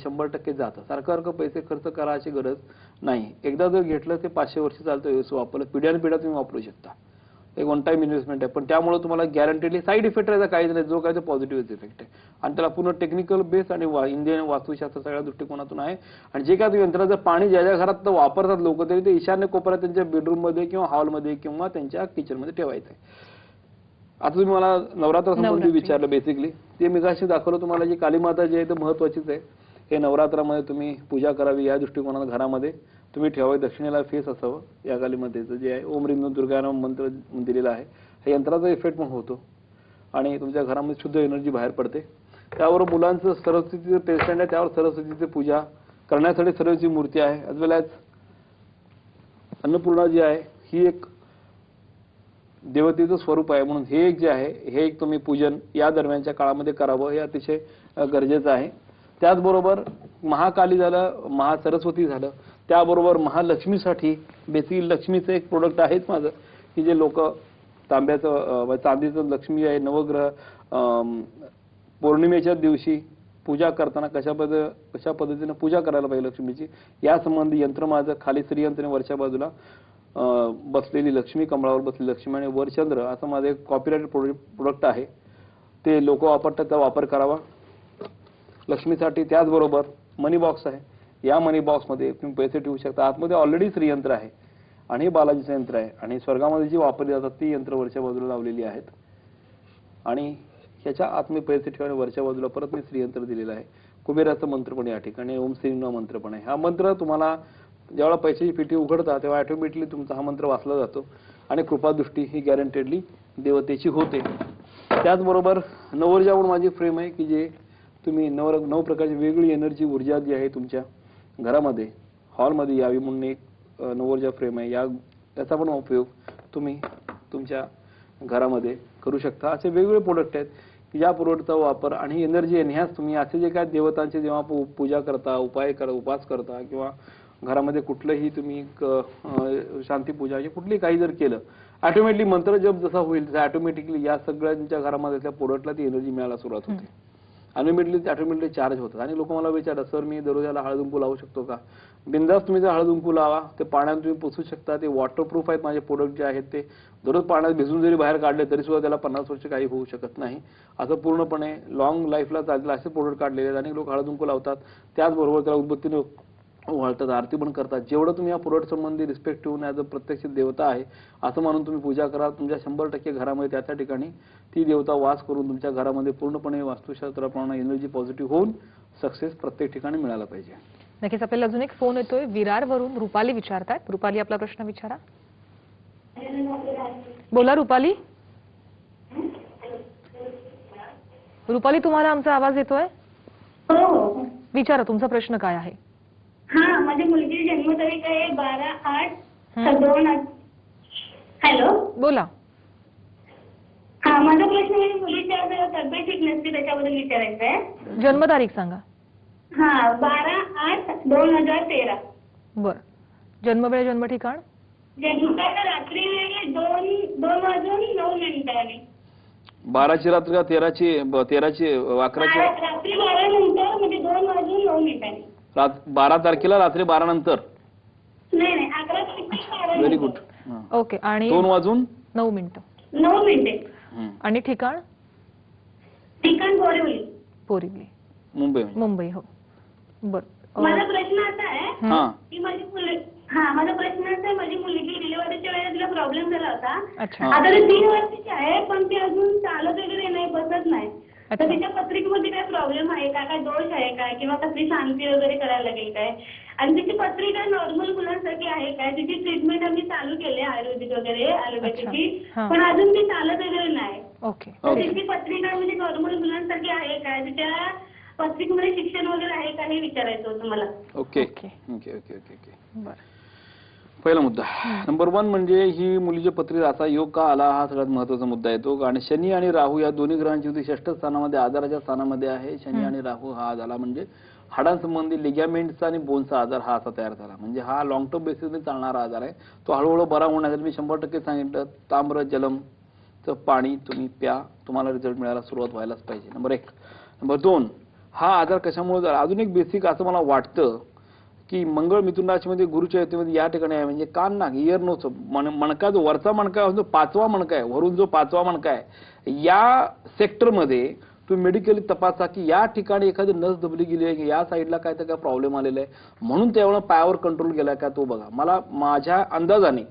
शंभर टक्के जातं. सारखं सारखं पैसे खर्च करायची गरज नाही. एकदा जर घेतलं ते पाचशे वर्ष चालतं व्यवस्थित वापरलं पिढ्यान पिढ्या तुम्ही वापरू शकता. एक वन टाइम इन्व्हेस्टमेंट आहे. पण त्यामुळे तुम्हाला गॅरंटीडली साईड इफेक्ट याचा काहीच नाही. जो काय तो पॉझिटिव्ह इफेक्ट आहे. आणि त्याला पूर्ण टेक्निकल बेस आणि वा- इंडियन वास्तुशास्त्र सगळ्या दृष्टिकोनातून आहे. आणि जे काय तुम्ही यंत्र जर पाणी ज्या ज्या घरात वापरतात लोक तरी ते ईशान्य कोपऱ्यात त्यांच्या बेडरूममध्ये किंवा हॉलमध्ये किंवा त्यांच्या किचनमध्ये ठेवायचं आहे. आता तुम्ही मला नवरात्र संबंधी नवरात्री. विचारलं बेसिकली ते मी दाखवलं तुम्हाला जी कालीमाता जी आहे ते महत्वाचीच आहे. हे नवरात्रामध्ये तुम्ही पूजा करावी या दृष्टिकोनानं घरामध्ये. तुम्ही ठेवावे दक्षिणेला फेस असावं या गालीमध्येचं जे आहे ओम रिंग दुर्गाराम मंत्र दिलेला आहे. हे यंत्राचा इफेक्ट पण होतो. आणि तुमच्या घरामध्ये शुद्ध एनर्जी बाहेर पडते. त्यावर मुलांचं सरस्वतीचं पेशंट आहे त्यावर सरस्वतीची पूजा करण्यासाठी सरस्वती मूर्ती आहे. As well as Annapurna ji आहे ही एक देवतेचं स्वरूप आहे. म्हणून हे एक जे आहे हे एक तुम्ही पूजन या दरम्यानच्या काळामध्ये करावं हे अतिशय गरजेचं आहे. त्याचबरोबर महाकाली झालं महासरस्वती झालं त्याबरोबर महालक्ष्मीसाठी बेसिकली लक्ष्मीचं एक प्रोडक्ट आहेच माझं की जे लोक तांब्याचं म्हणजे चांदीचं लक्ष्मी आहे नवग्रह पौर्णिमेच्या दिवशी पूजा करताना कशा पद कशा पद्धतीने पूजा करायला पाहिजे लक्ष्मीची या संबंधी यंत्र माझं खाली श्रीयंत्र वरच्या बाजूला बसलेली लक्ष्मी कमळावर बसलेली लक्ष्मी आणि वरचंद्र असं माझं एक कॉपीराईट प्रोडक्ट आहे. ते लोक वापरतात त्याचा वापर करावा. लक्ष्मीसाठी त्याचबरोबर मनी बॉक्स आहे. या मनी बॉक्समध्ये तुम्ही पैसे ठेवू शकता. आतमध्ये ऑलरेडी श्रीयंत्र आहे. आणि बालाजीचं यंत्र आहे. आणि स्वर्गामध्ये जी वापरली जातात ती यंत्र वरच्या बाजूला लावलेली आहेत. आणि ह्याच्या आतमध्ये पैसे ठेवा वरच्या बाजूला परत मी श्रीयंत्र दिलेलं आहे. कुबेराचं मंत्र पण या ठिकाणी ओम श्रीनो मंत्र पण आहे. हा मंत्र तुम्हाला जेव्हा पैशाची पेटी उघडता तेव्हा ऑटोमॅटिकली तुमचा हा मंत्र वाचला जातो. आणि कृपादृष्टी ही गॅरंटेडली देवतेची होते. त्याचबरोबर नवरजावून माझी फ्रेम आहे की जे तुम्ही नव नऊ प्रकारची वेगळी एनर्जी ऊर्जा जी आहे तुमच्या घरामध्ये हॉलमध्ये यावी म्हणून एक नवऊर्जा फ्रेम आहे या याचा पण उपयोग तुम्ही तुमच्या घरामध्ये करू शकता. असे वेगवेगळे प्रोडक्ट आहेत या प्रोडक्टचा वापर आणि एनर्जी एनहॅन्स तुम्ही असे जे काय देवतांचे जेव्हा पूजा करता उपाय कर उपास करता किंवा घरामध्ये कुठलंही तुम्ही शांती पूजा कुठली काही जर केलं ऑटोमॅटिकली मंत्र जप जसा होईल तसा ऑटोमॅटिकली या सगळ्यांच्या घरामध्ये त्या प्रोडक्टला ती एनर्जी मिळायला सुरुवात होते. अनलिमिटली ऑटोमॅटिकली चार्ज होतात. आणि लोक मला विचारतात सर मी दररोज याला हळदुंकू लावू शकतो का? बिंदास तुम्ही जर हळददुंकू लावा ते पाण्यात तुम्ही पुसू शकता ते वॉटरप्रूफ आहेत माझे प्रोडक्ट जे आहेत ते. दररोज पाण्यात भिजून जरी बाहेर काढले तरी सुद्धा त्याला पन्नास वर्ष काही होऊ शकत नाही. असं पूर्णपणे लॉंग लाईफला चालतील असे प्रोडक्ट काढलेले आहेत आणि लोक हळदुंकू लावतात. त्याचबरोबर त्याला उदबत्तीने वाळतात आरती पण करतात. जेवढं तुम्ही या प्रोडक्ट संबंधी रिस्पेक्ट ठेवून ॲज अ प्रत्यक्ष देवता आहे असं मानून तुम्ही पूजा करा तुमच्या शंभर टक्के घरामध्ये त्या त्या ठिकाणी ती देवता वास करून तुमच्या घरामध्ये पूर्णपणे वास्तुशास्त्राप्रमाणे एनर्जी पॉझिटिव्ह होऊन सक्सेस प्रत्येक ठिकाणी मिळाला पाहिजे. नक्कीच आपल्याला अजून एक फोन येतोय. विरारवरून रुपाली विचारतायत. रुपाली आपला प्रश्न विचारा. बोला रुपाली. रुपाली तुम्हाला आमचा आवाज येतोय? हो हो. विचारा तुमचा प्रश्न काय आहे? हा माझ्या मुलगीची जन्मतारीख आहे बारा आठ. दोन हॅलो? बोला. हा माझा प्रश्न म्हणजे मुलीच्या जरा तब्येत ठीक नसते त्याच्याबद्दल विचारायचा आहे जन्मतारीख सांगा. हा बारा आठ दोन हजार तेरा. बर. जन्मवेळ जन्म ठिकाण? जन्मतारीख रात्री वेळी दोन दोन वाजून नऊ मिनिटांनी. बाराची रात्र का तेराची ब- तेराची अकराची? बारा- रात्री बारा नंतर म्हणजे दोन वाजून नऊ मिनिटांनी. बारा तारखेला रात्री बारा नंतर. नाही नाही अकरा तारखेला बारा व्हेरी. गुड ओके आणि दोन वाजून? नऊ मिनिटं. नऊ मिनिटे. आणि ठिकाण? ठिकाण बोरिवली. पोरिवली मुंबई. मुंबई हो. बर. माझा प्रश्न असा आहे हा. की माझी मुलगी हा माझा प्रश्न असा आहे माझी मुलगी डिलिव्हरीच्या वेळेला तिला प्रॉब्लेम झाला होता. अच्छा. हा. आता ती तीन वर्षाची आहे पण ती अजून चालत वगैरे नाही बसत नाही. तर. तिच्या पत्रिकेमध्ये काय प्रॉब्लेम आहे? का काय दोष आहे का किंवा कसली शांती वगैरे करायला लागेल काय? आणि तिची पत्रिका नॉर्मल मुलांसाठी आहे काय? तिची ट्रीटमेंट आम्ही चालू केली आयुर्वेदिक वगैरे ॲलोपॅथीची. हा. पण अजून ती चालत वगैरे नाही. ओके. तर पत्रिका म्हणजे नॉर्मल मुलांसाठी आहे काय? तिच्या पत्रिकेमध्ये शिक्षण वगैरे आहे का? हे विचारायचं होतं मला. Okay. Okay. Okay okay okay okay. बर. पहिला मुद्दा. नंबर वन म्हणजे ही मुलीच्या पत्रिकेत असा योग का आला हा सगळ्यात महत्त्वाचा मुद्दा येतो आणि शनी आणि राहू या दोन्ही ग्रहांची युती षष्ठ स्थानामध्ये आजाराच्या स्थानामध्ये आहे. शनी आणि राहू हा झाला म्हणजे हाडांसंबंधी लिगॅमेंटचा आणि बोनचा आजार हा असा तयार झाला. म्हणजे हा लॉंग टर्म बेसिसने चालणारा आजार आहे. तो हळूहळू बरा होण्यासाठी मी शंभर टक्के सांगितलं. ताम्र जलम चं पाणी तुम्ही प्या. तुम्हाला रिझल्ट मिळायला सुरुवात व्हायलाच पाहिजे. नंबर एक. नंबर दोन. हा आजार कशामुळे झाला? अजून एक बेसिक असं मला वाटतं की मंगळ मिथुन राशीमध्ये गुरुच्या युतीमध्ये या ठिकाणी आहे. म्हणजे कान नाग इयर नोच मन मणका जो वरचा मणका जो पाचवा मणका आहे वरून जो पाचवा मणका आहे या सेक्टरमध्ये तुम्ही मेडिकली तपासा की या ठिकाणी एखादी नस दबली गेली आहे की या साईडला काय तर काय प्रॉब्लेम आलेला आहे. म्हणून त्यावेळेला पायावर कंट्रोल गेला का तो बघा. मला माझ्या अंदाजाने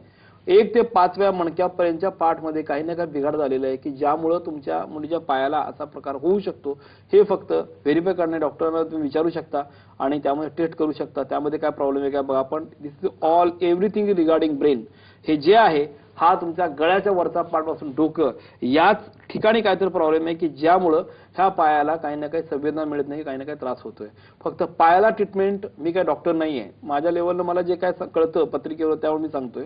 एक ते पाचव्या मणक्यापर्यंतच्या पाठमध्ये काही ना काही बिघाड झालेला आहे की ज्यामुळं तुमच्या मुलीच्या पायाला असा प्रकार होऊ शकतो. हे फक्त व्हेरीफाय करणे डॉक्टरांना तुम्ही विचारू शकता आणि त्यामध्ये टेस्ट करू शकता. त्यामध्ये काय प्रॉब्लेम आहे काय बघा पण this is all everything regarding brain हे जे आहे हा तुमच्या गळ्याच्या वरचा पाठपासून डोकं याच ठिकाणी काहीतरी प्रॉब्लेम आहे की ज्यामुळं ह्या पायाला काही ना काही संवेदना मिळत नाही काही ना काही त्रास होतोय. फक्त पायाला ट्रीटमेंट मी काय डॉक्टर नाही आहे माझ्या लेवलला मला जे काय कळतं पत्रिकेवर त्यावर मी सांगतोय.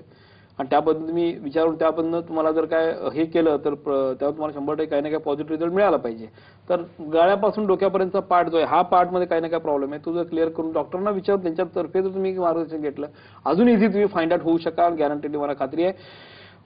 आणि त्याबद्दल तुम्ही मी विचारून त्याबद्दल तुम्हाला जर काय हे केलं तर त्यावर तुम्हाला शंभर टक्के काही ना काही पॉझिटिव्ह रिझल्ट मिळाला पाहिजे. तर गळ्यापासून डोक्यापर्यंतचा पार्ट जो आहे हा पार्टमध्ये काही ना काही प्रॉब्लेम आहे. तो जर क्लिअर करून डॉक्टरांना विचारून त्यांच्यातर्फे जर तुम्ही मार्गदर्शन घेतलं अजून इझी तुम्ही फाइंड आउट होऊ शकाल गॅरंटी मला खात्री आहे.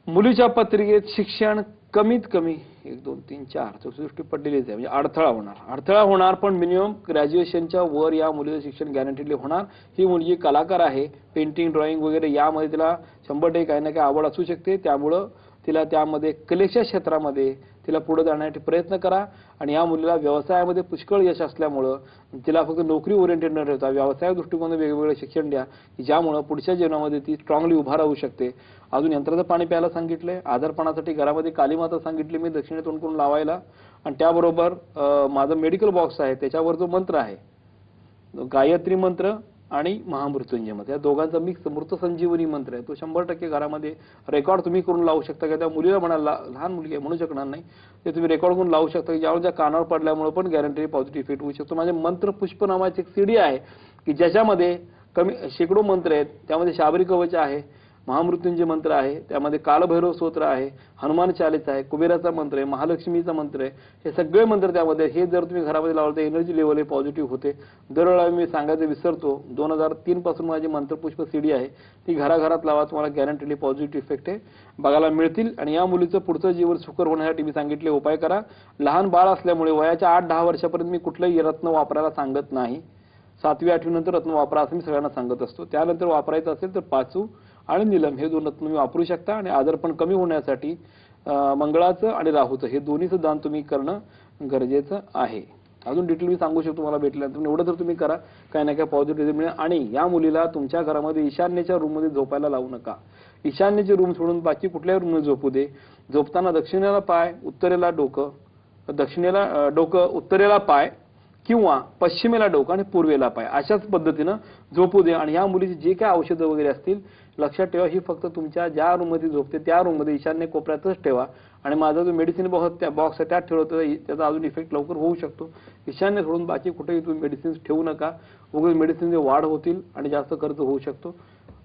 मुलीच्या पत्रिकेत शिक्षण कमीत कमी एक दोन तीन चार चौसष्टी पडलेलीच आहे. म्हणजे अडथळा होणार. अडथळा होणार पण मिनिमम ग्रॅज्युएशनच्या वर या मुलीचं शिक्षण गॅरंटीडली होणार. ही मुलगी कलाकार आहे पेंटिंग ड्रॉइंग वगैरे यामध्ये तिला शंभर टक्के काही ना काही आवड असू शकते. त्यामुळं तिला त्यामध्ये कलेच्या क्षेत्रामध्ये तिला पुढे जाण्यासाठी प्रयत्न करा. आणि या मुलीला व्यवसायामध्ये पुष्कळ यश असल्यामुळं तिला फक्त नोकरी ओरिएंटेड न ठेवता व्यवसाय दृष्टिकोन वेगवेगळे शिक्षण द्या. की ज्यामुळं पुढच्या जीवनामध्ये ती स्ट्रॉंगली उभा राहू शकते. अजून यंत्राचं पाणी प्यायला सांगितलंय. आधारपणासाठी घरामध्ये कालीमाता सांगितली मी दक्षिणे तोंड करून लावायला. आणि त्याबरोबर माझं मेडिकल बॉक्स आहे. त्याच्यावर जो मंत्र आहे गायत्री मंत्र आणि महामृत्युंजय मंत्र या दोघांचा मिक्स मृत संजीवनी मंत्र आहे. तो शंभर टक्के घरामध्ये रेकॉर्ड तुम्ही करून लावू शकता का त्या मुलीला म्हणाला लहान मुलगी आहे म्हणू शकणार नाही. ते तुम्ही रेकॉर्ड करून लावू शकता. की ज्यावेळेस त्या कानावर पडल्यामुळे पण गॅरंटी पॉझिटिव्ह इफेक्ट होऊ शकतो. माझे मंत्र पुष्प नावाची एक सीडी आहे की ज्याच्यामध्ये कमी शेकडो मंत्र आहेत. त्यामध्ये शाबरी कवच आहे. महामृत्युंजय मंत्र आहे त्यामध्ये कालभैरव स्तोत्र आहे हनुमान चालीसा आहे कुबेराचा मंत्र आहे महालक्ष्मीचा मंत्र आहे. हे सगळे मंत्र त्यामध्ये हे जर तुम्ही घरामध्ये लावलं तर एनर्जी लेवल हे पॉझिटिव्ह होते. दरवेळा मी सांगायचं विसरतो दोन हजार तीन पासून माझी मंत्रपुष्प सीडी आहे. ती घराघरात लावा तुम्हाला गॅरंटीली पॉझिटिव्ह इफेक्ट आहे. बघायला मिळतील आणि या मुलीचं पुढचं जीवन सुकर होण्यासाठी मी सांगितले उपाय करा. लहान बाळ असल्यामुळे वयाच्या आठ दहा वर्षापर्यंत मी कुठलंही रत्न वापरायला सांगत नाही. सातवी आठवी नंतर रत्न वापरा असं मी सगळ्यांना सांगत असतो. त्यानंतर वापरायचं असेल तर पाचू. आणि निलम हे दोन रत्न तुम्ही वापरू शकता आणि आजारपण कमी होण्यासाठी मंगळाचं आणि राहूचं हे दोन्हीचं दान तुम्ही करणं गरजेचं आहे. अजून डिटेल मी सांगू शकतो तुम्हाला भेटल्यानंतर एवढं तर तुम्ही करा. काही ना काही पॉझिटिव्ह मिळेल. आणि या मुलीला तुमच्या घरामध्ये ईशान्येच्या रूममध्ये झोपायला लावू नका. ईशान्येची रूम सोडून बाकी कुठल्याही रूममध्ये झोपू दे. झोपताना दक्षिणेला पाय उत्तरेला डोकं दक्षिणेला डोकं उत्तरेला पाय किंवा पश्चिमेला डोकं आणि पूर्वेला पाय. अशाच पद्धतीनं झोपू दे. आणि ह्या मुलीची जे काय औषधं वगैरे असतील लक्षात ठेवा ही फक्त तुमच्या ज्या रूममध्ये झोपते त्या रूममध्ये ईशान्य कोपऱ्यातच ठेवा. आणि माझा जो मेडिसिन बॉक्स त्या बॉक्स आहे त्यात ठेवतो तर त्याचा अजून इफेक्ट लवकर होऊ शकतो. ईशान्य सोडून बाकी कुठेही तुम्ही मेडिसिन्स ठेवू नका. उगीच मेडिसिनचे वाढ होतील आणि जास्त खर्च होऊ शकतो.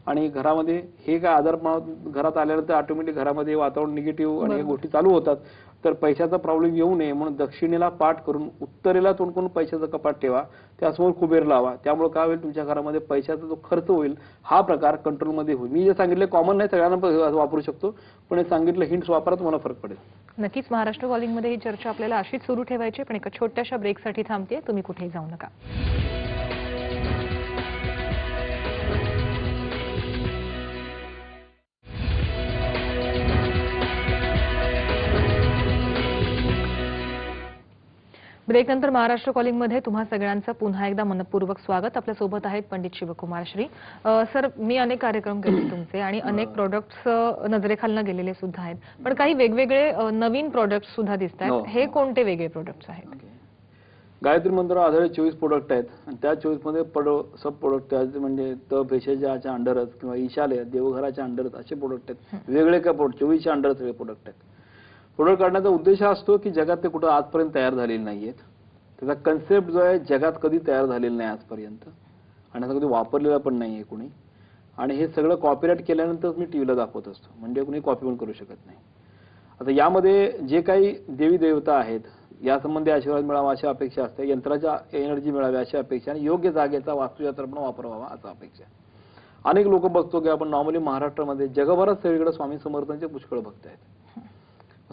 आणि घरामध्ये हे काय आजारपणा घरात आल्यानंतर ऑटोमॅटिक घरामध्ये वातावरण निगेटिव्ह आणि या गोष्टी चालू होतात. तर पैशाचा प्रॉब्लेम येऊ नये म्हणून दक्षिणेला पाठ करून उत्तरेला तोंड करून पैशाचं कपाट ठेवा त्यासमोर कुबेर लावा. त्यामुळे काय होईल? तुमच्या घरामध्ये पैशाचा जो खर्च होईल हा प्रकार कंट्रोलमध्ये होईल. मी जे सांगितले कॉमन नाही सगळ्यांना वापरू शकतो पण हे सांगितलं हिंट्स वापरा तुम्हाला फरक पडेल. नक्कीच महाराष्ट्र कॉलिंगमध्ये ही चर्चा आपल्याला अशीच सुरू ठेवायची पण एका छोट्याशा ब्रेकसाठी थांबते तुम्ही कुठेही जाऊ नका. ब्रेक नंतर महाराष्ट्र कॉलिंगमध्ये तुम्हा सगळ्यांचं पुन्हा एकदा मनपूर्वक स्वागत. आपल्यासोबत आहेत पंडित शिवकुमार श्री. सर मी अनेक कार्यक्रम केले तुमचे आणि अनेक प्रोडक्ट्स नजरेखालनं गेलेले सुद्धा आहेत. पण काही वेगवेगळे नवीन प्रोडक्ट्स सुद्धा दिसत हो, आहेत. हे. हो. कोणते वेगळे प्रोडक्ट्स आहेत? गायत्री मंत्र आधारित चोवीस प्रोडक्ट आहेत. आणि त्या चोवीसमध्ये सब प्रोडक्ट आहेत म्हणजे त भेषजाच्या अंडरच किंवा ईशालय देवघराच्या अंडरच असे प्रोडक्ट आहेत. वेगळे काय प्रोडक्ट चोवीसच्या अंडर सगळे प्रोडक्ट आहेत. प्रोडक्ट काढण्याचा उद्देश हा असतो की जगात ते कुठं आजपर्यंत तयार झालेले नाहीयेत. त्याचा कन्सेप्ट जो आहे जगात कधी तयार झालेला नाही आजपर्यंत. आणि असं कधी वापरलेला पण नाही आहे कुणी. आणि हे सगळं कॉपीराईट केल्यानंतर मी टी व्हीला दाखवत असतो. म्हणजे कुणी कॉपी पण करू शकत नाही. आता यामध्ये जे काही देवी देवता आहेत यासंबंधी आशीर्वाद मिळावा अशी अपेक्षा असते यंत्राच्या एनर्जी मिळावी अशी अपेक्षा आणि योग्य जागेचा वास्तुशास्त्र पण वापर व्हावा असा अपेक्षा अनेक लोक बघतो की आपण नॉर्मली महाराष्ट्रामध्ये जगभरात सगळीकडे स्वामी समर्थांचे पुष्कळ भक्त आहेत.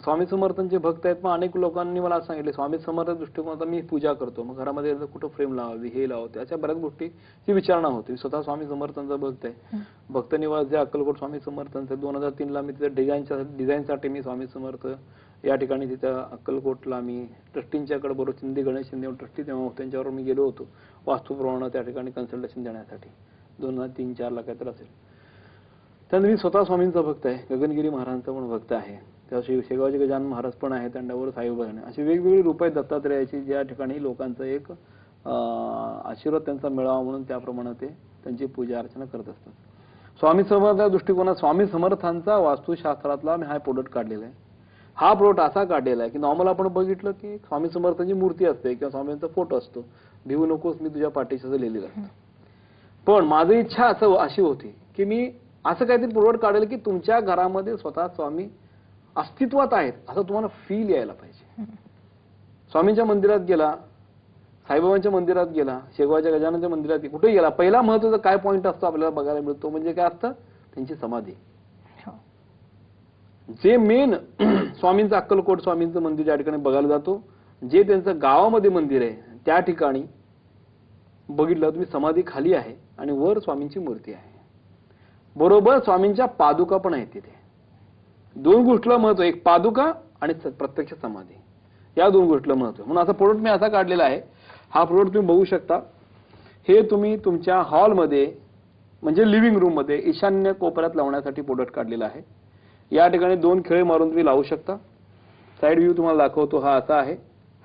स्वामी समर्थांचे भक्त आहेत पण अनेक लोकांनी मला सांगितले स्वामी समर्थ दृष्टिकोनात मी पूजा करतो. मग घरामध्ये कुठं फ्रेम लावावी हे लावावी अशा बऱ्याच गोष्टीची विचारणा होती. स्वतः स्वामी समर्थांचा भक्त आहे. भक्त निवास जे अक्कलकोट स्वामी समर्थांचं दोन हजार तीनला मी तिथे डिझाईनच्या डिझाईनसाठी मी स्वामी समर्थ या ठिकाणी तिथं अक्कलकोटला मी ट्रस्टींच्याकडे बरोबर शिंदे गणेश शिंदे ट्रस्टी तेव्हा होते, त्यांच्यावर मी गेलो होतो वास्तुप्रमाणे त्या ठिकाणी कन्सल्टेशन देण्यासाठी. दोन हजार तीन चारला काहीतरी असेल. त्यानंतर मी स्वतः स्वामींचा भक्त आहे गगनगिरी महाराजांचा पण भक्त आहे. त्या श्री शेगावचे गजानन महाराज पण आहेत त्यांच्यावर साईबाबा अशी वेगवेगळी रूप आहेत दत्तात्रेयाची ज्या ठिकाणी लोकांचं एक आशीर्वाद त्यांचा मिळावा म्हणून त्याप्रमाणे ते त्यांची पूजा अर्चना करत असतात. स्वामी समर्थ दृष्टिकोनात स्वामी समर्थांचा वास्तुशास्त्रातला मी हा प्रोडक्ट काढलेला आहे. हा प्रोडक्ट असा काढलेला आहे की नॉर्मल आपण बघितलं की स्वामी समर्थांची मूर्ती असते किंवा स्वामींचा फोटो असतो. भिवू नकोस मी तुझ्या पाठीशी असं लिहिलेलं असतं. पण माझी इच्छा असं अशी होती की मी असं काहीतरी प्रोडक्ट काढेल की तुमच्या घरामध्ये स्वतः स्वामी अस्तित्वात आहेत असं तुम्हाला फील यायला पाहिजे. स्वामींच्या मंदिरात गेला साईबाबांच्या मंदिरात गेला शेगवाच्या गजाननच्या मंदिरात कुठे गेला? पहिला महत्त्वाचा काय पॉईंट असतो आपल्याला बघायला मिळतो म्हणजे काय असतं? त्यांची समाधी. हो. जे मेन स्वामींचं अक्कलकोट स्वामींचं मंदिर या ठिकाणी बघायला जातो जे त्यांचं गावामध्ये मंदिर आहे त्या ठिकाणी बघितलं तुम्ही समाधी खाली आहे आणि वर स्वामींची मूर्ती आहे. बरोबर स्वामींच्या पादुका पण आहेत तिथे. दोन गोष्टीला महत्त्व एक पादुका आणि स- प्रत्यक्ष समाधी. या दोन गोष्टीला महत्त्व म्हणून असा प्रोडक्ट मी असा काढलेला आहे. हा प्रोडक्ट तुम्ही बघू शकता. हे तुम्ही तुमच्या हॉलमध्ये म्हणजे लिव्हिंग रूममध्ये ईशान्य कोपऱ्यात लावण्यासाठी प्रोडक्ट काढलेला आहे. या ठिकाणी दोन खेळे मारून तुम्ही लावू शकता. साईड व्ह्यू तुम्हाला दाखवतो हा असा आहे.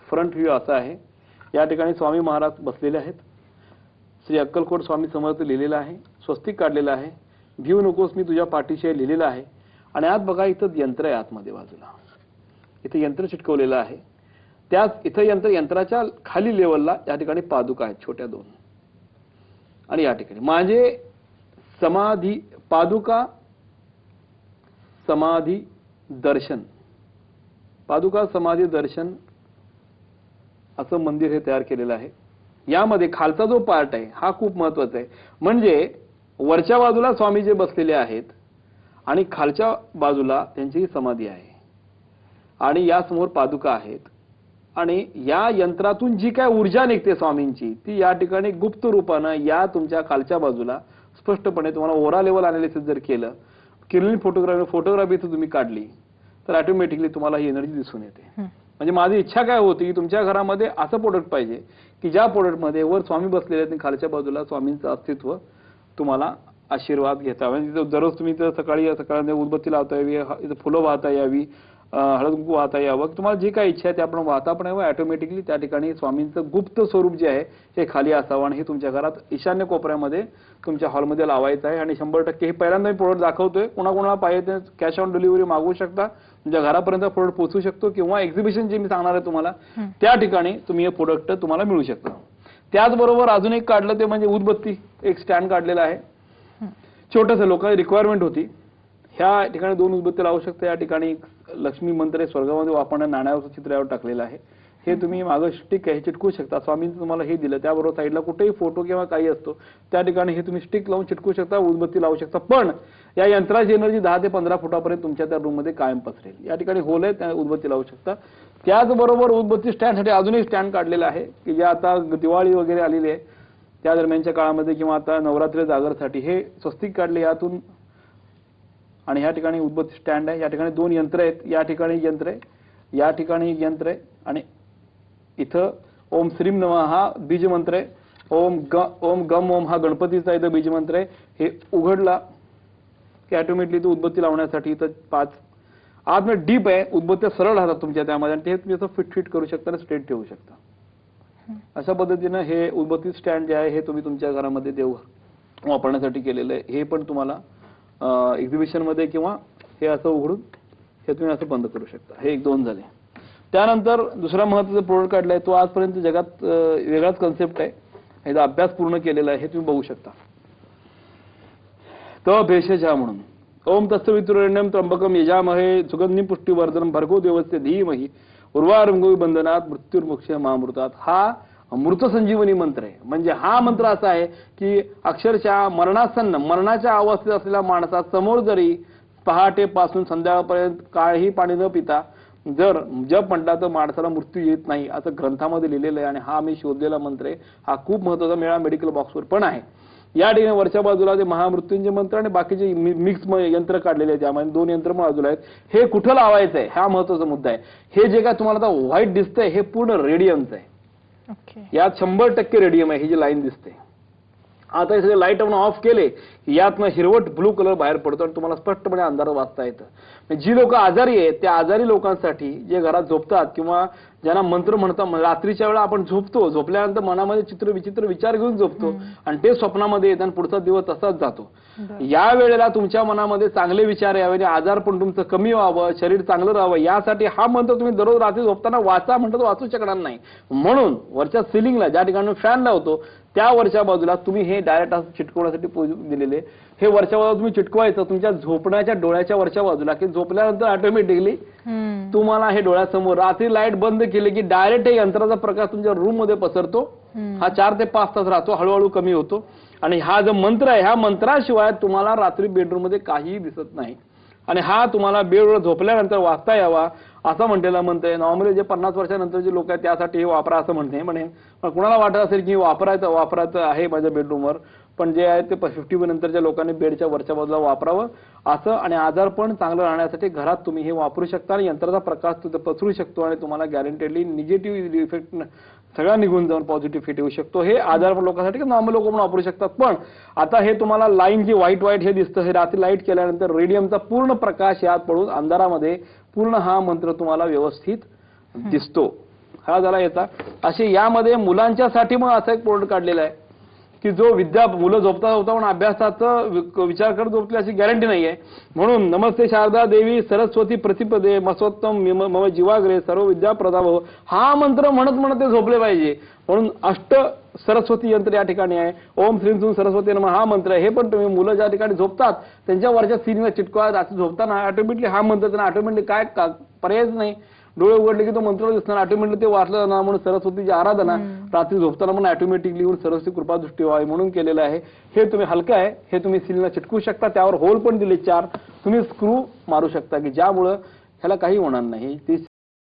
फ्रंट व्ह्यू असा आहे. या ठिकाणी स्वामी महाराज बसलेले आहेत. श्री अक्कलकोट स्वामी समर्थ लिहिलेलं आहे. स्वस्तिक काढलेलं आहे. भिऊ नकोस मी तुझ्या पाठीशी लिहिलेलं आहे. आणि आत बघा इथं यंत्र आहे आतमध्ये बाजूला. इथं यंत्र चिटकवलेलं आहे. त्याच इथं यंत्र यंत्राच्या खाली लेवलला या ठिकाणी पादुका आहेत छोट्या दोन. आणि या ठिकाणी. माझे समाधी पादुका समाधी दर्शन. पादुका समाधी दर्शन असं मंदिर हे तयार केलेलं आहे. यामध्ये खालचा जो पार्ट आहे हा खूप महत्त्वाचा आहे. म्हणजे वरच्या बाजूला स्वामी जे बसलेले आहेत. आणि खालच्या बाजूला त्यांची समाधी आहे. आणि या समोर पादुका आहेत. आणि या यंत्रातून जी काय ऊर्जा निघते स्वामींची ती या ठिकाणी गुप्त रूपानं या तुमच्या खालच्या बाजूला स्पष्टपणे तुम्हाला ओरा लेवल अनालिसिस जर केलं किरणी फोटोग्राफी फोटोग्राफी जर तुम्ही काढली तर ऑटोमॅटिकली तुम्हाला ही एनर्जी दिसून येते. म्हणजे माझी इच्छा काय होती की तुमच्या घरामध्ये असं प्रोडक्ट पाहिजे की ज्या प्रोडक्टमध्ये वर स्वामी बसलेले आहेत आणि खालच्या बाजूला स्वामींचं अस्तित्व तुम्हाला आशीर्वाद घेता. म्हणजे दररोज तुम्ही इथं सकाळी सकाळी उदबत्ती लावता यावी इथं फुलं वाहता यावी हळद कुंकू वाहता यावं. तुम्हाला जी काही इच्छा आहे ते आपण वाहता पण यावं. ऑटोमॅटिकली त्या ठिकाणी स्वामींचं गुप्त स्वरूप जे आहे हे खाली असावं आणि हे तुमच्या घरात ईशान्य कोपऱ्यामध्ये तुमच्या हॉलमध्ये लावायचं आहे आणि शंभर टक्के हे पहिल्यांदा मी प्रोडक्ट दाखवतोय. कोणाकोणाला पाहिजे ते कॅश ऑन डिलिव्हरी मागवू शकता. तुमच्या घरापर्यंत प्रोडक्ट पोहोचू शकतो किंवा एक्झिबिशन जे मी सांगणार आहे तुम्हाला त्या ठिकाणी तुम्ही हे प्रोडक्ट तुम्हाला मिळू शकतं. त्याचबरोबर अजून एक काढलं ते म्हणजे उदबत्ती एक स्टँड काढलेला आहे. छोटंसं लोकांची रिक्वायरमेंट होती. ह्या ठिकाणी दोन उदबत्ती लावू शकता. या ठिकाणी लक्ष्मी मंत्र स्वर्गामध्ये वापरण्या नाण्यावरचं चित्र यावर टाकलेलं आहे. हे तुम्ही मागं स्टिक आहे चिटकू शकता. स्वामींचं तुम्हाला हे दिलं. त्याबरोबर साईडला कुठेही फोटो किंवा काही असतो त्या ठिकाणी हे तुम्ही स्टिक लावून चिटकू शकता उदबत्ती लावू शकता. पण या यंत्राची एनर्जी दहा ते पंधरा फुटापर्यंत तुमच्या त्या रूममध्ये कायम पसरेल. या ठिकाणी होल आहे त्या उदबत्ती लावू शकता. त्याचबरोबर उदबत्ती स्टँडसाठी अजूनही स्टँड काढलेला आहे की जे आता दिवाळी वगैरे आलेली आहे. त्या दरम्यानच्या काळामध्ये किंवा आता नवरात्री जागरसाठी हे स्वस्तिक काढले यातून आणि या ठिकाणी उदबत्ती स्टँड आहे. या ठिकाणी दोन यंत्र आहेत. या ठिकाणी यंत्र आहे. या ठिकाणी यंत्र आहे. आणि इथं ओम श्रीम नम हा बीजमंत्र आहे. ओम ग ओम गम ओम हा गणपतीचा इथं बीजमंत्र आहे. हे उघडला की ऑटोमॅटिकली तो उदबत्ती लावण्यासाठी इथं पाच आतमध्ये डीप आहे. उदबत्त्या सरळ राहतात तुमच्या त्यामध्ये आणि ते तुम्ही असं फिट फिट करू शकता आणि स्ट्रेट ठेवू शकता. अशा पद्धतीनं हे उदबत्ती स्टँड जे आहे हे तुम्ही तुमच्या घरामध्ये देव वापरण्यासाठी केलेलं आहे. हे पण तुम्हाला एक्झिबिशनमध्ये किंवा हे असं उघडून हे तुम्ही असं बंद करू शकता. हे एक दोन झाले. त्यानंतर दुसरा महत्त्वाचा प्रोडक्ट काढलाय तो आजपर्यंत जगात वेगळाच कन्सेप्ट आहे. ह्याचा अभ्यास पूर्ण केलेला आहे हे तुम्ही बघू शकता. तो भेषजा म्हणून. ओम तत्सवितुरण्यम त्र्यंबकम यजामहे सुगंधी पुष्टीवर्धन भर्गो देवस्य धीमही. उर्वारुंगवी बंधनात मृत्युर्मुक्ष महामृतात. हा मृत संजीवनी मंत्र आहे. म्हणजे हा मंत्र असा आहे की अक्षरशः मरणासन्न मरणाच्या अवस्थेत असलेल्या माणसात समोर जरी पहाटेपासून संध्याकाळपर्यंत काळही पाणी न पिता जर जप म्हटला तर माणसाला मृत्यू येत नाही असं ग्रंथामध्ये लिहिलेलं आहे. आणि हा मी शोधलेला मंत्र आहे. हा खूप महत्त्वाचा मेळा मेडिकल बॉक्सवर पण आहे. या ठिकाणी वरच्या बाजूला जे महामृत्यूंचे मंत्र आणि बाकीचे मिक्स यंत्र काढलेले आहेत त्यामध्ये दोन यंत्र बाजूला आहेत. हे कुठं लावायचं आहे हा महत्त्वाचा मुद्दा आहे. हे जे काय तुम्हाला आता व्हाईट दिसतंय हे पूर्ण रेडियमचं आहे. यात शंभर टक्के रेडियम आहे ही जी लाईन दिसते. आता हे सगळे लाइट आपण ऑफ केले की यातनं हिरवट ब्लू कलर बाहेर पडतो आणि तुम्हाला स्पष्टपणे अंधार वाचता येतं. म्हणजे जी लोक आजारी आहेत त्या आजारी लोकांसाठी जे घरात झोपतात किंवा ज्यांना मंत्र म्हणतात म्हणजे रात्रीच्या वेळा आपण झोपतो झोपल्यानंतर मनामध्ये चित्र विचित्र विचार घेऊन झोपतो आणि ते स्वप्नामध्ये येतात आणि पुढचा दिवस तसाच जातो. या वेळेला तुमच्या मनामध्ये चांगले विचार यावे आणि आजार पण तुमचं कमी व्हावं शरीर चांगलं राहावं यासाठी हा मंत्र तुम्ही दररोज रात्री झोपताना वाचा म्हणतो वाचू शकणार नाही. म्हणून वरच्या सिलिंगला ज्या ठिकाणी फॅन लावतो त्या वरच्या बाजूला तुम्ही हे डायरेक्ट असं चिटकवण्यासाठी दिलेले. हे वरच्या बाजूला तुम्ही चिटकवायचं तुमच्या झोपण्याच्या डोळ्याच्या वरच्या बाजूला की झोपल्यानंतर ऑटोमॅटिकली. तुम्हाला हे डोळ्यासमोर रात्री लाइट बंद केली की डायरेक्ट हे यंत्राचा प्रकाश तुमच्या रूममध्ये पसरतो. हा चार ते पाच तास राहतो हळूहळू कमी होतो. आणि हा जो मंत्र आहे ह्या मंत्राशिवाय तुम्हाला रात्री बेडरूममध्ये काहीही दिसत नाही. आणि हा तुम्हाला बेडवर झोपल्यानंतर वाचता यावा. असं म्हटलेलं म्हणते आहे नॉर्मली जे पन्नास वर्षानंतरचे लोक आहेत त्यासाठी हे वापरा असं म्हणते म्हणे पण कुणाला वाटत असेल की वापरायचं वापरायचं आहे माझ्या बेडरूमवर पण जे आहे ते फिफ्टी नंतरच्या लोकांनी बेडच्या वरच्या बाजूला वापरावं असं आणि आजारपण चांगलं राहण्यासाठी घरात तुम्ही हे वापरू शकता आणि यंत्राचा प्रकाश तिथं पसरू शकतो आणि तुम्हाला गॅरंटेडली निगेटिव्ह इफेक्ट सगळा निघून जाऊन पॉझिटिव्ह फिट येऊ शकतो. हे आजार लोकांसाठी नॉर्मल लोक पण वापरू शकतात. पण आता हे तुम्हाला लाईन जी व्हाईट व्हाईट हे दिसतं हे रात्री लाइट केल्यानंतर रेडियमचा पूर्ण प्रकाश यात पडून अंधारामध्ये पूर्ण हा मंत्र तुम्हाला व्यवस्थित दिसतो. हा झाला याचा. असे यामध्ये मुलांच्यासाठी मग असा एक पोर्ट काढलेला आहे की जो विद्या मुलं झोपता होता पण अभ्यासाचा विचार करत झोपले अशी गॅरंटी नाहीये म्हणून नमस्ते शारदा देवी सरस्वती प्रतिपदे मसोत्तम मम जीवाग्रे सर्व विद्या प्रदाभ हा मंत्र म्हणत म्हणत ते झोपले पाहिजे. म्हणून अष्ट सरस्वती यंत्र या ठिकाणी आहे. ओम सुम सरस्वती नमः. हा मंत्र आहे. हे पण तुम्ही मुलं ज्या ठिकाणी झोपतात त्यांच्या वरच्या सीनला चिटकवा रात्री झोपताना ऑटोमॅटिकली हा मंत्र त्यांना ऑटोमॅटिकली काय का- पर्यायच नाही. डोळे उघडले की तो मंत्र दिसणार ऑटोमॅटिकली ते वाचलं जाणार म्हणून सरस्वतीची आराधना रात्री झोपताना पण ऑटोमॅटिकली येऊन सरस्वती कृपा दृष्टी व्हावी म्हणून केलेलं आहे. हे तुम्ही हलकं आहे. हे तुम्ही सिलला चिटकू शकता. त्यावर होल पण दिले चार. तुम्ही स्क्रू मारू शकता की ज्यामुळं ह्याला काही होणार नाही. ती